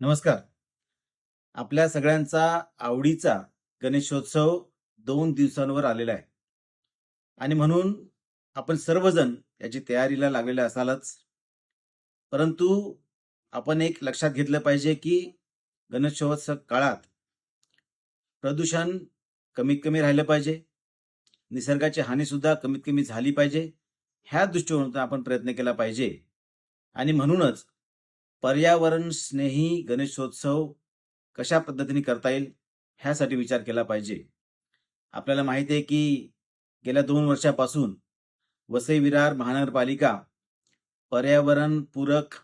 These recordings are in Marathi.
नमस्कार. आपल्या सगळ्यांचा आवडीचा गणेशोत्सव दोन दिवसांवर आलेला आहे. आणि म्हणून आपण सर्वजण याची तयारीला लागलेले असालच. परंतु आपण एक लक्षात घेतलं पाहिजे की गणेशोत्सव काळात प्रदूषण कमीत कमी राहिलं पाहिजे. निसर्गाची हानीसुद्धा कमीत कमी झाली पाहिजे. ह्या दृष्टिकोनातून आपण प्रयत्न केला पाहिजे. आणि म्हणूनच पर्यावरण स्नेही गणेशोत्सव कशा पद्धतीने करता येईल ह्यासाठी विचार केला पाहिजे. आपल्याला माहिती आहे की गेल्या दोन वर्षापासून वसई विरार महानगरपालिका पर्यावरणपूरक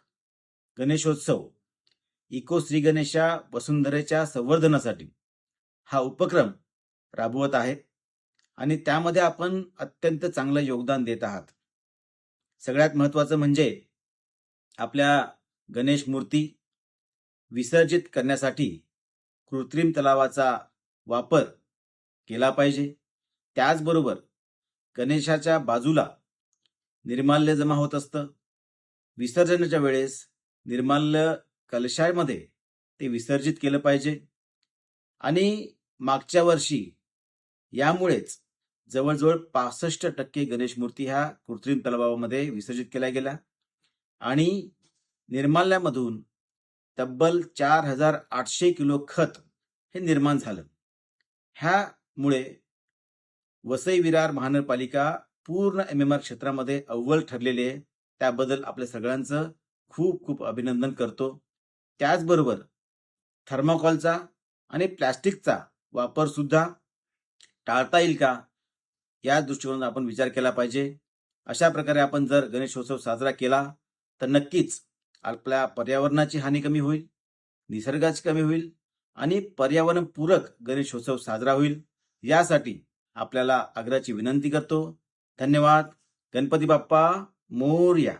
गणेशोत्सव इको श्री गणेशा वसुंधरेच्या संवर्धनासाठी हा उपक्रम राबवत आहे आणि त्यामध्ये आपण अत्यंत चांगलं योगदान देत आहात. सगळ्यात महत्वाचं म्हणजे आपल्या गणेश मूर्ती विसर्जित करण्यासाठी कृत्रिम तलावाचा वापर केला पाहिजे. त्याचबरोबर गणेशाच्या बाजूला निर्माल्य जमा होत असतं. विसर्जनाच्या वेळेस निर्माल्य कलशामध्ये ते विसर्जित केलं पाहिजे. आणि मागच्या वर्षी यामुळेच जवळजवळ पासष्ट टक्के गणेश मूर्ती ह्या कृत्रिम तलावामध्ये विसर्जित केल्या गेल्या. आणि निर्माल्यामधून तब्बल चार हजार आठशे किलो खत हे निर्माण झालं. ह्यामुळे वसई विरार महानगरपालिका पूर्ण एम एम आर क्षेत्रामध्ये अव्वल ठरलेले आहे. त्याबद्दल आपल्या सगळ्यांचं खूप खूप अभिनंदन करतो. त्याचबरोबर थर्माकॉलचा आणि प्लॅस्टिकचा वापर सुद्धा टाळता येईल का? या दृष्टिकोनातून आपण विचार केला पाहिजे. अशा प्रकारे आपण जर गणेशोत्सव साजरा केला तर नक्कीच आपल्या पर्यावरणाची हानी कमी होईल निसर्गाची कमी होईल आणि पर्यावरणपूरक गणेशोत्सव साजरा होईल. यासाठी आपल्याला आग्रहाची विनंती करतो. धन्यवाद. गणपती बाप्पा मोर्या.